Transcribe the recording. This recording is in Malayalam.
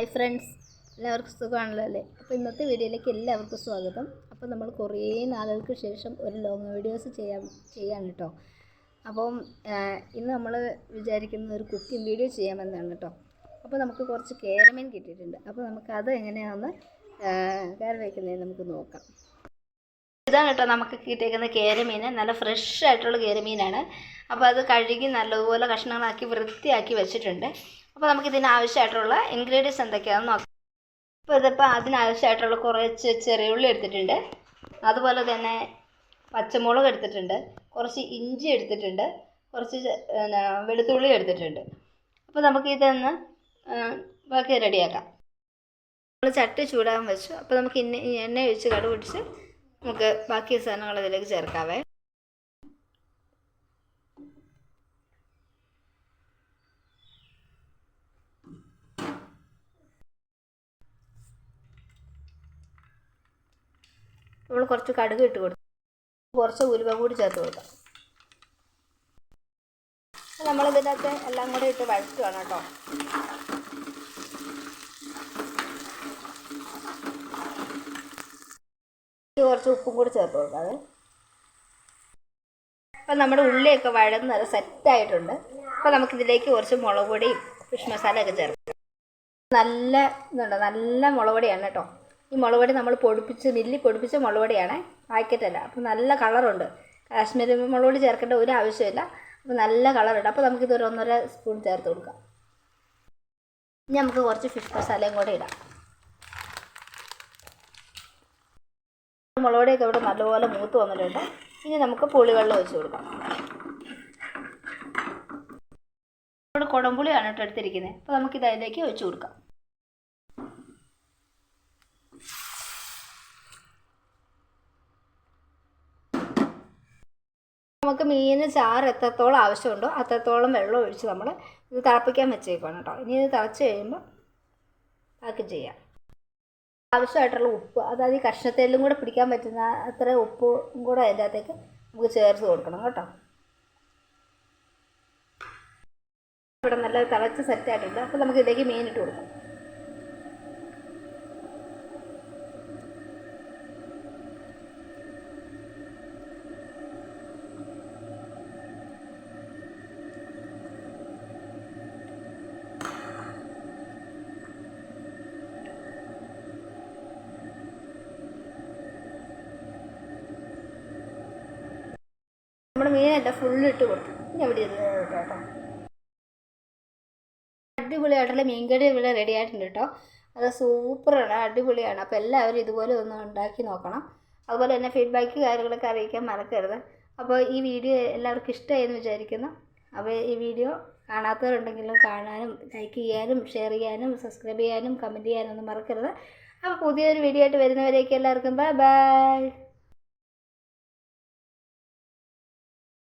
ഹായ് ഫ്രണ്ട്സ് എല്ലാവർക്കും സുഖമാണല്ലോ അല്ലേ? അപ്പോൾ ഇന്നത്തെ വീഡിയോയിലേക്ക് എല്ലാവർക്കും സ്വാഗതം. അപ്പോൾ നമ്മൾ കുറേ നാളുകൾക്ക് ശേഷം ഒരു ലോങ് വീഡിയോസ് ചെയ്യാൻ ചെയ്യാണ് കേട്ടോ. അപ്പം ഇന്ന് നമ്മൾ വിചാരിക്കുന്ന ഒരു കുക്കിംഗ് വീഡിയോ ചെയ്യാമെന്നാണ് കേട്ടോ. അപ്പോൾ നമുക്ക് കുറച്ച് കേരമീൻ കിട്ടിയിട്ടുണ്ട്. അപ്പോൾ നമുക്ക് അത് എങ്ങനെയാണെന്ന് കയറി വയ്ക്കുന്നതെന്ന് നമുക്ക് നോക്കാം. ഇതാണ് കേട്ടോ നമുക്ക് കിട്ടിയേക്കുന്ന കേരമീൻ നല്ല ഫ്രഷ് ആയിട്ടുള്ള കേരമീനാണ് അപ്പോൾ അത് കഴുകി നല്ലതുപോലെ കഷ്ണങ്ങളാക്കി വൃത്തിയാക്കി വെച്ചിട്ടുണ്ട്. അപ്പോൾ നമുക്ക് ഇതിന് ആവശ്യമായിട്ടുള്ള ഇൻഗ്രീഡിയൻസ് എന്തൊക്കെയാണെന്ന് നോക്കാം. അപ്പോൾ ഇതിപ്പോൾ അതിനാവശ്യമായിട്ടുള്ള കുറച്ച് ചെറിയ ഉള്ളി എടുത്തിട്ടുണ്ട്. അതുപോലെ തന്നെ പച്ചമുളക് എടുത്തിട്ടുണ്ട്. കുറച്ച് ഇഞ്ചി എടുത്തിട്ടുണ്ട്. കുറച്ച് വെളുത്തുള്ളി എടുത്തിട്ടുണ്ട്. അപ്പോൾ നമുക്ക് ഇതൊന്ന് ബാക്കി റെഡിയാക്കാം. നമ്മൾ ചട്ടി ചൂടാൻ വെച്ചു. അപ്പോൾ നമുക്ക് എണ്ണ ഒഴിച്ച് കടുപിടിച്ച് നമുക്ക് ബാക്കി സാധനങ്ങൾ ഇതിലേക്ക് ചേർക്കാവേ. നമ്മൾ കുറച്ച് കടുക് ഇട്ട് കൊടുക്കും കുറച്ച് ഉലുവ കൂടി ചേർത്ത് കൊടുക്കാം. നമ്മൾ ഇതിനകത്ത് എല്ലാം കൂടി ഇട്ട് വഴറ്റുകയാണ് കേട്ടോ. കുറച്ച് ഉപ്പും കൂടി ചേർത്ത് കൊടുക്കാതെ അപ്പം നമ്മുടെ ഉള്ളിയൊക്കെ വഴന്ന് അത് സെറ്റായിട്ടുണ്ട് അപ്പോൾ നമുക്കിതിലേക്ക് കുറച്ച് മുളക് പൊടിയും ഫിഷ് മസാലയൊക്കെ ചേർക്കാം. നല്ല ഇതുണ്ട്. നല്ല മുളക് പൊടിയാണ് കേട്ടോ. ഈ മുളകുപൊടി നമ്മൾ പൊടിപ്പിച്ച് മില്ലി പൊടിപ്പിച്ച മുളകുപൊടിയാണ് പാക്കറ്റല്ല അപ്പോൾ നല്ല കളറുണ്ട്. കാശ്മീരി മുളകുപൊടി ചേർക്കേണ്ട ഒരു ആവശ്യമില്ല. അപ്പോൾ നല്ല കളറുണ്ട്. അപ്പോൾ നമുക്കിത് ഒരു ഒന്നര സ്പൂൺ ചേർത്ത് കൊടുക്കാം. ഇനി നമുക്ക് കുറച്ച് ഫിഷ് മസാലയും കൂടെ ഇടാം. മുളകുപൊടിയൊക്കെ ഇവിടെ നല്ലപോലെ മൂത്ത് വന്നിട്ടുണ്ട്. ഇനി നമുക്ക് പുളിവെള്ളം ഒഴിച്ച് കൊടുക്കാം. ഇവിടെ കുടംപുളിയാണ് കേട്ടോ എടുത്തിരിക്കുന്നത്. അപ്പോൾ നമുക്കിത് അതിലേക്ക് ഒഴിച്ച് കൊടുക്കാം. നമുക്ക് മീനിന് ചാറ് എത്രത്തോളം ആവശ്യമുണ്ടോ അത്രത്തോളം വെള്ളം ഒഴിച്ച് നമ്മൾ ഇത് തിളപ്പിക്കാൻ വെച്ചേക്കാണ് കേട്ടോ. ഇനി ഇത് തിളച്ച് കഴിയുമ്പോൾ പാക്ക് ചെയ്യാം. ആവശ്യമായിട്ടുള്ള ഉപ്പ് അതായത് ഈ കഷ്ണത്തേലും കൂടെ പിടിക്കാൻ പറ്റുന്ന അത്ര ഉപ്പും കൂടെ അതിന്റെ അകത്തേക്ക് നമുക്ക് ചേർത്ത് കൊടുക്കണം കേട്ടോ. ഇവിടെ നല്ല തിളച്ച് സെറ്റായിട്ടുണ്ട് അപ്പോൾ നമുക്ക് ഇതിലേക്ക് മീൻ ഇട്ട് കൊടുക്കാം. നമ്മുടെ മീനെല്ലാം ഫുള്ള് ഇട്ട് കൊടുത്തു ഇനി അവിടെ ഇത് കേട്ടോ. അടിപൊളിയായിട്ടുള്ള മീൻകറി ഇവിടെ റെഡി ആയിട്ടുണ്ട് കേട്ടോ. അത് സൂപ്പറാണ് അടിപൊളിയാണ്. അപ്പോൾ എല്ലാവരും ഇതുപോലെ ഒന്ന് ഉണ്ടാക്കി നോക്കണം. അതുപോലെ തന്നെ ഫീഡ്ബാക്ക് കാര്യങ്ങളൊക്കെ അറിയിക്കാൻ മറക്കരുത്. അപ്പോൾ ഈ വീഡിയോ എല്ലാവർക്കും ഇഷ്ടമായി വിചാരിക്കുന്നു. അപ്പോൾ ഈ വീഡിയോ കാണാത്തവരുണ്ടെങ്കിലും കാണാനും ലൈക്ക് ചെയ്യാനും ഷെയർ ചെയ്യാനും സബ്സ്ക്രൈബ് ചെയ്യാനും കമന്റ് ചെയ്യാനും ഒന്നും മറക്കരുത്. അപ്പോൾ പുതിയൊരു വീഡിയോ ആയിട്ട് വരുന്നവരേക്ക് എല്ലാവർക്കും ബൈ ബൈ